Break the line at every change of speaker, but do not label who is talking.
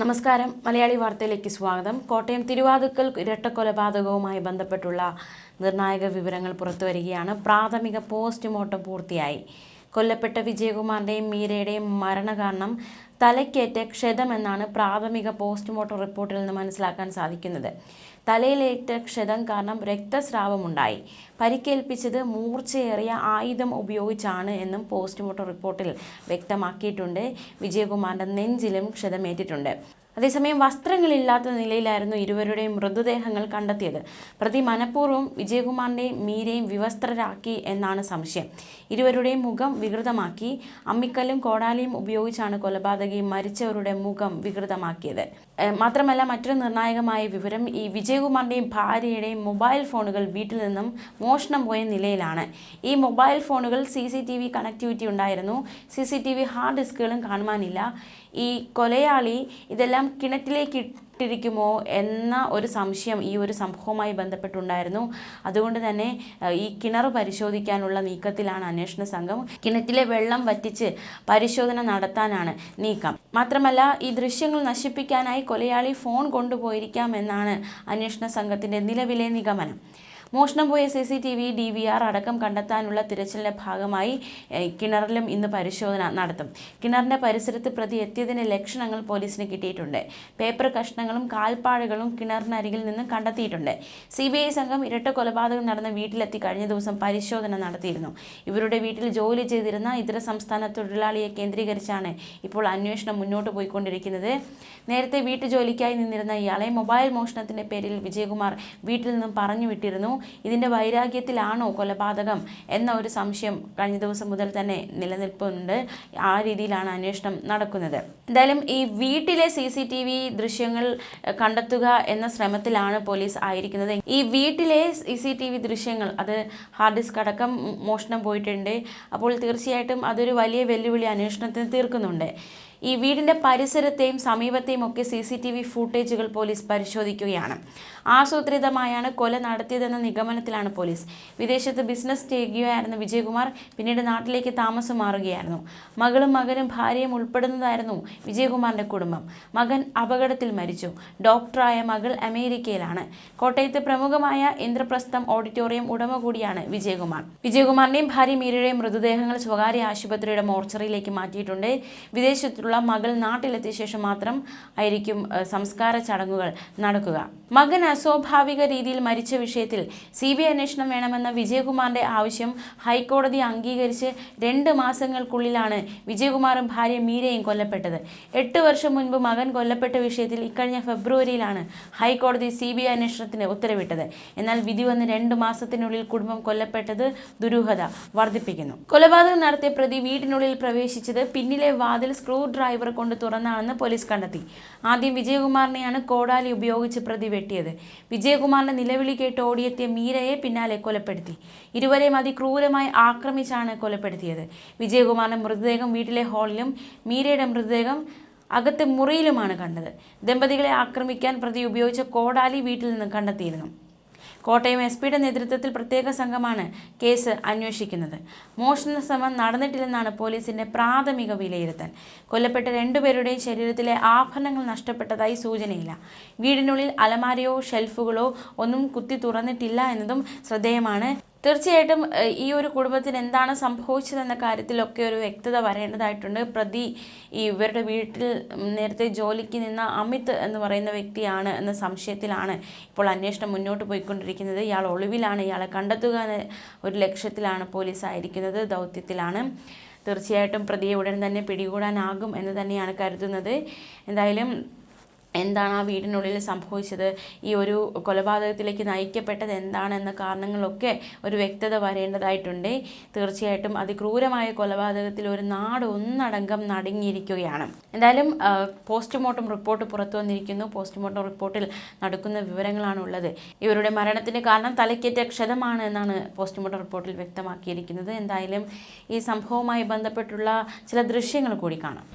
നമസ്കാരം. മലയാളി വാർത്തയിലേക്ക് സ്വാഗതം. കോട്ടയം തിരുവാതുക്കൽ ഇരട്ടക്കൊലപാതകവുമായി ബന്ധപ്പെട്ടുള്ള നിർണായക വിവരങ്ങൾ പുറത്തുവരികയാണ്. പ്രാഥമിക പോസ്റ്റ്മോർട്ടം പൂർത്തിയായി. കൊല്ലപ്പെട്ട വിജയകുമാറിന്റെയും മീരയുടെയും മരണകാരണം തലയ്ക്കേറ്റ ക്ഷതമെന്നാണ് പ്രാഥമിക പോസ്റ്റ്മോർട്ടം റിപ്പോർട്ടിൽ നിന്ന് മനസ്സിലാക്കാൻ സാധിക്കുന്നത്. തലയിലേറ്റ ക്ഷതം കാരണം രക്തസ്രാവമുണ്ടായി. പരിക്കേൽപ്പിച്ചത് മൂർച്ചയേറിയ ആയുധം ഉപയോഗിച്ചാണ് എന്നും പോസ്റ്റ്മോർട്ടം റിപ്പോർട്ടിൽ വ്യക്തമാക്കിയിട്ടുണ്ട്. വിജയകുമാറിന്റെ നെഞ്ചിലും ക്ഷതമേറ്റിട്ടുണ്ട്. അതേസമയം വസ്ത്രങ്ങളില്ലാത്ത നിലയിലായിരുന്നു ഇരുവരുടെയും മൃതദേഹങ്ങൾ കണ്ടെത്തിയത്. പ്രതി മനഃപൂർവം വിജയകുമാറിന്റെയും മീരയും വിവസ്ത്രരാക്കി എന്നാണ് സംശയം. ഇരുവരുടെയും മുഖം വികൃതമാക്കി. അമ്മിക്കല്ലും കോടാലിയും ഉപയോഗിച്ചാണ് കൊലപാതകി മരിച്ചവരുടെ മുഖം വികൃതമാക്കിയത്. മാത്രമല്ല മറ്റൊരു നിർണായകമായ വിവരം ഈ വിജയകുമാറിന്റെയും ഭാര്യയുടെയും മൊബൈൽ ഫോണുകൾ വീട്ടിൽ നിന്നും മോഷണം പോയ നിലയിലാണ്. ഈ മൊബൈൽ ഫോണുകൾ C C T V connectivity ഉണ്ടായിരുന്നു. C C T V hard ഡിസ്കുകളും കാണുവാനില്ല. ഈ കൊലയാളി ഇതെല്ലാം കിണറ്റിലേക്ക് ഇട്ടിരിക്കുമോ എന്ന ഒരു സംശയം ഈ ഒരു സംഭവവുമായി ബന്ധപ്പെട്ടുണ്ടായിരുന്നു. അതുകൊണ്ട് തന്നെ ഈ കിണർ പരിശോധിക്കാനുള്ള നീക്കത്തിലാണ് അന്വേഷണ സംഘം. കിണറ്റിലെ വെള്ളം വറ്റിച്ച് പരിശോധന നടത്താനാണ് നീക്കം. മാത്രമല്ല ഈ ദൃശ്യങ്ങൾ നശിപ്പിക്കാനായി കൊലയാളി ഫോൺ കൊണ്ടുപോയിരിക്കാം എന്നാണ് അന്വേഷണ സംഘത്തിന്റെ നിലവിലെ നിഗമനം. മോഷണം പോയ C C T V D V R അടക്കം കണ്ടെത്താനുള്ള തിരച്ചിലിന്റെ ഭാഗമായി കിണറിലും ഇന്ന് പരിശോധന നടത്തും. കിണറിന്റെ പരിസരത്ത് പ്രതി എത്തിയതിന്റെ ലക്ഷണങ്ങൾ പോലീസിന് കിട്ടിയിട്ടുണ്ട്. പേപ്പർ കഷ്ണങ്ങളും കാൽപ്പാടുകളും കിണറിനരികിൽ നിന്നും കണ്ടെത്തിയിട്ടുണ്ട്. സി ബി ഐ സംഘം ഇരട്ട കൊലപാതകം നടന്ന വീട്ടിലെത്തി കഴിഞ്ഞ ദിവസം പരിശോധന നടത്തിയിരുന്നു. ഇവരുടെ വീട്ടിൽ ജോലി ചെയ്തിരുന്ന ഇതര സംസ്ഥാന തൊഴിലാളിയെ കേന്ദ്രീകരിച്ചാണ് ഇപ്പോൾ അന്വേഷണം മുന്നോട്ട് പോയിക്കൊണ്ടിരിക്കുന്നത്. നേരത്തെ വീട്ടുജോലിക്കായി നിന്നിരുന്ന ഇയാളെ മൊബൈൽ മോഷണത്തിന്റെ പേരിൽ വിജയകുമാർ വീട്ടിൽ നിന്നും പറഞ്ഞു വിട്ടിരുന്നു. ഇതിന്റെ വൈരാഗ്യത്തിലാണോ കൊലപാതകം എന്ന ഒരു സംശയം കഴിഞ്ഞ ദിവസം മുതൽ തന്നെ നിലനിൽപ്പുണ്ട്. ആ രീതിയിലാണ് അന്വേഷണം നടക്കുന്നത്. എന്തായാലും ഈ വീട്ടിലെ സി സി ടി വി ദൃശ്യങ്ങൾ കണ്ടെത്തുക എന്ന ശ്രമത്തിലാണ് പോലീസ് ആയിരിക്കുന്നത്. ഈ വീട്ടിലെ സി സി ടി വി ദൃശ്യങ്ങൾ അത് ഹാർഡ് ഡിസ്ക് അടക്കം മോഷണം പോയിട്ടുണ്ട്. അപ്പോൾ തീർച്ചയായിട്ടും അതൊരു വലിയ വെല്ലുവിളി അന്വേഷണത്തിന് തീർക്കുന്നുണ്ട്. ഈ വീടിന്റെ പരിസരത്തെയും സമീപത്തെയും ഒക്കെ സി സി ടി വി ഫൂട്ടേജുകൾ പോലീസ് പരിശോധിക്കുകയാണ്. ആസൂത്രിതമായാണ് കൊല നടത്തിയതെന്ന നിഗമനത്തിലാണ് പോലീസ്. വിദേശത്ത് ബിസിനസ് ചെയ്യുകയായിരുന്ന വിജയകുമാർ പിന്നീട് നാട്ടിലേക്ക് താമസം മാറുകയായിരുന്നു. മകളും മകനും ഭാര്യയും ഉൾപ്പെടുന്നതായിരുന്നു വിജയകുമാറിന്റെ കുടുംബം. മകൻ അപകടത്തിൽ മരിച്ചു. ഡോക്ടറായ മകൾ അമേരിക്കയിലാണ്. കോട്ടയത്ത് പ്രമുഖമായ ഇന്ദ്രപ്രസ്ഥം ഓഡിറ്റോറിയം ഉടമ കൂടിയാണ് വിജയകുമാർ. വിജയകുമാറിന്റെയും ഭാര്യ മീരയുടെയും മൃതദേഹങ്ങൾ സ്വകാര്യ ആശുപത്രിയുടെ മോർച്ചറിയിലേക്ക് മാറ്റിയിട്ടുണ്ട്. വിദേശത്തുള്ള മകൾ നാട്ടിലെത്തിയ ശേഷം മാത്രം ആയിരിക്കും സംസ്കാര ചടങ്ങുകൾ നടക്കുക. മകൻ അസ്വാഭാവിക രീതിയിൽ മരിച്ച വിഷയത്തിൽ സി ബി ഐ അന്വേഷണം വേണമെന്ന വിജയകുമാറിന്റെ ആവശ്യം ഹൈക്കോടതി അംഗീകരിച്ച് രണ്ട് മാസങ്ങൾക്കുള്ളിലാണ് വിജയകുമാറും ഭാര്യ മീരയും കൊല്ലപ്പെട്ടത്. എട്ട് വർഷം മുൻപ് മകൻ കൊല്ലപ്പെട്ട വിഷയത്തിൽ ഇക്കഴിഞ്ഞ ഫെബ്രുവരിയിലാണ് ഹൈക്കോടതി സി ബി ഐ അന്വേഷണത്തിന് ഉത്തരവിട്ടത്. എന്നാൽ വിധി വന്ന് രണ്ട് മാസത്തിനുള്ളിൽ കുടുംബം കൊല്ലപ്പെട്ടത് ദുരൂഹത വർദ്ധിപ്പിക്കുന്നു. കൊലപാതകം നടത്തിയ പ്രതി വീടിനുള്ളിൽ പ്രവേശിച്ചത് പിന്നിലെ വാതിൽ സ്ക്രൂ ഡ്രൈവർ കൊണ്ട് തുറന്നാണെന്ന് പോലീസ് കണ്ടെത്തി. ആദ്യം വിജയകുമാറിനെയാണ് കോടാലി ഉപയോഗിച്ച് പ്രതി വെട്ടിയത്. വിജയകുമാറിന്റെ നിലവിളി കേട്ട് ഓടിയെത്തിയ മീരയെ പിന്നാലെ കൊലപ്പെടുത്തി. ഇരുവരെയും അതിക്രൂരമായി ആക്രമിച്ചാണ് കൊലപ്പെടുത്തിയത്. വിജയകുമാറിന്റെ മൃതദേഹം വീട്ടിലെ ഹാളിലും മീരയുടെ മൃതദേഹം അകത്തെ മുറിയിലുമാണ് കണ്ടത്. ദമ്പതികളെ ആക്രമിക്കാൻ പ്രതി ഉപയോഗിച്ച കോടാലി വീട്ടിൽ നിന്ന് കണ്ടെത്തിയിരുന്നു. കോട്ടയം എസ് പിയുടെ നേതൃത്വത്തിൽ പ്രത്യേക സംഘമാണ് കേസ് അന്വേഷിക്കുന്നത്. മോഷണ ശ്രമം നടന്നിട്ടില്ലെന്നാണ് പോലീസിന്റെ പ്രാഥമിക വിലയിരുത്തൽ. കൊല്ലപ്പെട്ട രണ്ടുപേരുടെയും ശരീരത്തിലെ ആഭരണങ്ങൾ നഷ്ടപ്പെട്ടതായി സൂചനയില്ല. വീടിനുള്ളിൽ അലമാരയോ ഷെൽഫുകളോ ഒന്നും കുത്തി തുറന്നിട്ടില്ല എന്നതും ശ്രദ്ധേയമാണ്. തീർച്ചയായിട്ടും ഈ ഒരു കുടുംബത്തിന് എന്താണ് സംഭവിച്ചതെന്ന കാര്യത്തിലൊക്കെ ഒരു വ്യക്തത വരേണ്ടതായിട്ടുണ്ട്. പ്രതി ഈ ഇവരുടെ വീട്ടിൽ നേരത്തെ ജോലിക്ക് നിന്ന അമിത് എന്ന് പറയുന്ന വ്യക്തിയാണ് എന്ന സംശയത്തിലാണ് ഇപ്പോൾ അന്വേഷണം മുന്നോട്ട് പോയിക്കൊണ്ടിരിക്കുന്നത്. ഇയാൾ ഒളിവിലാണ്. ഇയാളെ കണ്ടെത്തുക എന്ന ഒരു ലക്ഷ്യത്തിലാണ് പോലീസ് ആയിരിക്കുന്നത് ദൗത്യത്തിലാണ്. തീർച്ചയായിട്ടും പ്രതിയെ ഉടൻ തന്നെ പിടികൂടാനാകും എന്ന് തന്നെയാണ് കരുതുന്നത്. എന്തായാലും എന്താണ് ആ വീടിനുള്ളിൽ സംഭവിച്ചത്? ഈ ഒരു കൊലപാതകത്തിലേക്ക് നയിക്കപ്പെട്ടത് എന്താണെന്ന കാരണങ്ങളൊക്കെ ഒരു വ്യക്തത വരേണ്ടതായിട്ടുണ്ട്. തീർച്ചയായിട്ടും അതിക്രൂരമായ കൊലപാതകത്തിൽ ഒരു നാട് ഒന്നടങ്കം നടുങ്ങിയിരിക്കുകയാണ്. എന്തായാലും പോസ്റ്റ്മോർട്ടം റിപ്പോർട്ട് പുറത്തു വന്നിരിക്കുന്നു. പോസ്റ്റ്മോർട്ടം റിപ്പോർട്ടിൽ നടക്കുന്ന വിവരങ്ങളാണ് ഉള്ളത് ഇവരുടെ മരണത്തിന് കാരണം തലയ്ക്കേറ്റ ക്ഷതമാണ് എന്നാണ് പോസ്റ്റ്മോർട്ടം റിപ്പോർട്ടിൽ വ്യക്തമാക്കിയിരിക്കുന്നത്. എന്തായാലും ഈ സംഭവവുമായി ബന്ധപ്പെട്ടുള്ള ചില ദൃശ്യങ്ങൾ കൂടി കാണാം.